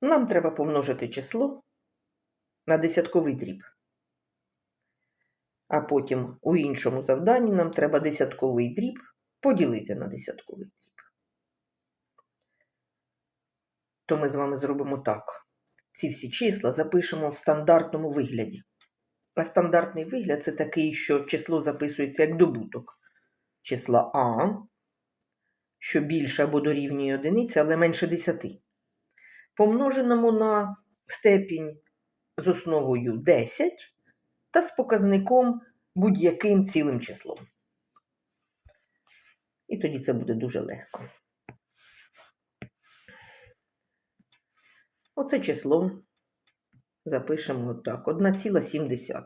Нам треба помножити число на десятковий дріб. А потім у іншому завданні нам треба десятковий дріб поділити на десятковий дріб. То ми з вами зробимо так. Ці всі числа запишемо в стандартному вигляді. А стандартний вигляд це такий, що число записується як добуток числа А, що більше або дорівнює одиниці, але менше 10. Помноженому на степінь з основою 10 та з показником будь-яким цілим числом. І тоді це буде дуже легко. Оце число запишемо отак: 1,7.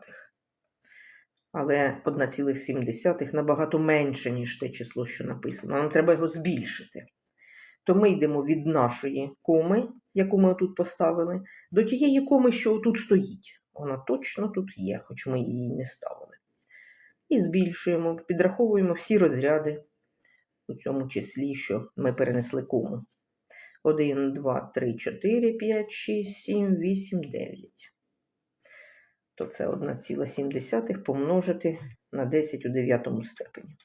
Але 1,7 набагато менше, ніж те число, що написано. Нам треба його збільшити. То ми йдемо від нашої коми, яку ми отут поставили, до тієї коми, що отут стоїть. Вона точно тут є, хоч ми її не ставили. І збільшуємо, підраховуємо всі розряди у цьому числі, що ми перенесли кому. 1, 2, 3, 4, 5, 6, 7, 8, 9. То це 1,7 помножити на 10 у 9 степені.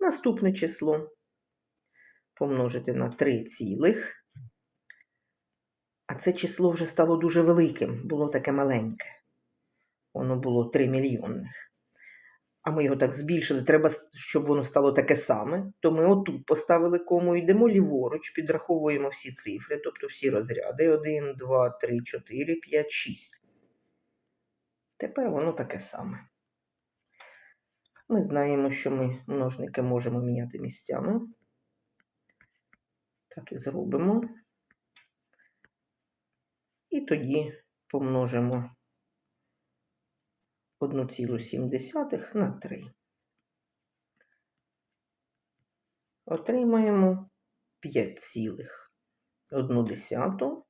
Наступне число помножити на 3 цілих. А це число вже стало дуже великим, було таке маленьке. Воно було 3 мільйонних. А ми його так збільшили. Треба, щоб воно стало таке саме. То ми отут поставили кому, йдемо ліворуч, підраховуємо всі цифри, тобто всі розряди. 1, 2, 3, 4, 5, 6. Тепер воно таке саме. Ми знаємо, що ми множники можемо міняти місцями. Так і зробимо. І тоді помножимо 1,7 на 3. Отримаємо 5,1.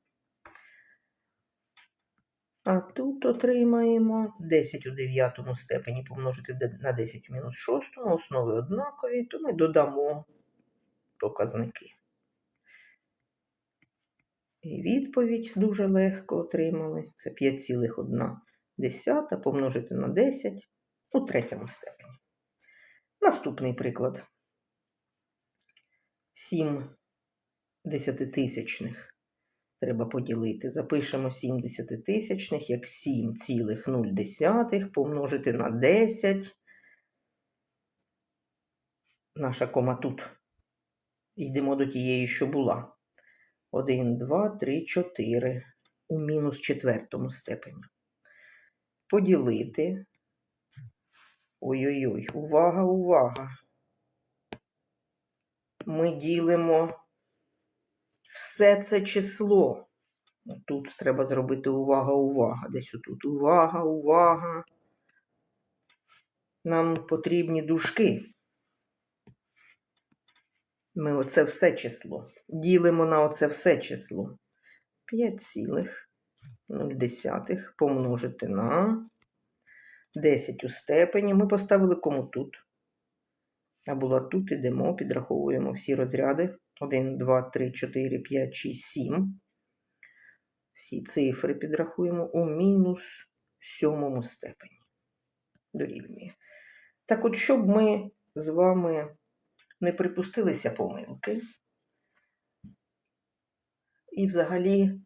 А тут отримаємо 10 у 9 степені помножити на 10 в мінус 6, основи однакові, то ми додамо показники. І відповідь дуже легко отримали. Це 5,1 помножити на 10 у третьому степені. Наступний приклад. 7 десятитисячних треба поділити. Запишемо 7 десятитисячних як 7,0 помножити на 10. Наша кома тут. Йдемо до тієї, що була. 1, 2, 3, 4 у мінус четвертому степені. Поділити. Ой-ой-ой, увага, увага. Ми ділимо все це число. Тут треба зробити увага, увага. Десь отут. Увага, увага. Нам потрібні дужки. Ми оце все число. Ділимо на оце все число. 5,0 помножити на 10 у степені. Ми поставили кому тут. А була тут, ідемо, підраховуємо всі розряди. 1, 2, 3, 4, 5, 6, 7. Всі цифри підрахуємо у мінус сьомому степені. Дорівнює. Так от, щоб ми з вами не припустилися помилки. І взагалі,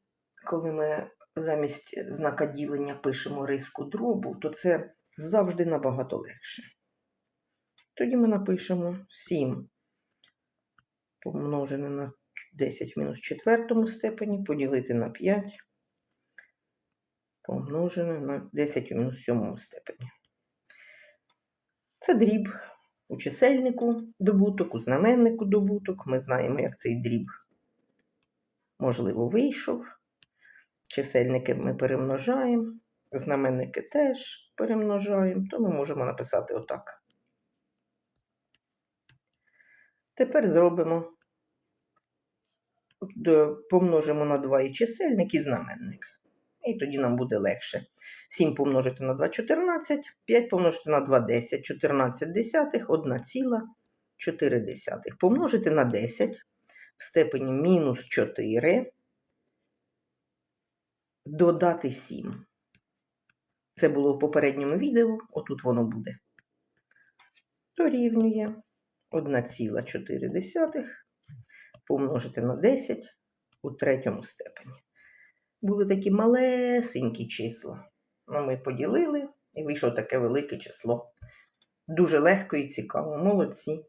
коли ми замість знака ділення пишемо риску дробу, то це завжди набагато легше. Тоді ми напишемо 7 помножене на 10 в мінус четвертому степені, поділити на 5, помножене на 10 в мінус сьомому степені. Це дріб у чисельнику добуток, у знаменнику добуток. Ми знаємо, як цей дріб, можливо, вийшов. Чисельники ми перемножаємо, знаменники теж перемножаємо, то ми можемо написати отак. Тепер зробимо, помножимо на 2 і чисельник і знаменник. І тоді нам буде легше. 7 помножити на 2 14, 5 помножити на 2 10, 14 десятих, 1 ціла, 4 десятих. Помножити на 10 в степені мінус 4, додати 7. Це було в попередньому відео, отут воно буде. Дорівнює 1,4 помножити на 10 у третьому степені. Були такі малесенькі числа. Ну, ми поділили і вийшло таке велике число. Дуже легко і цікаво. Молодці.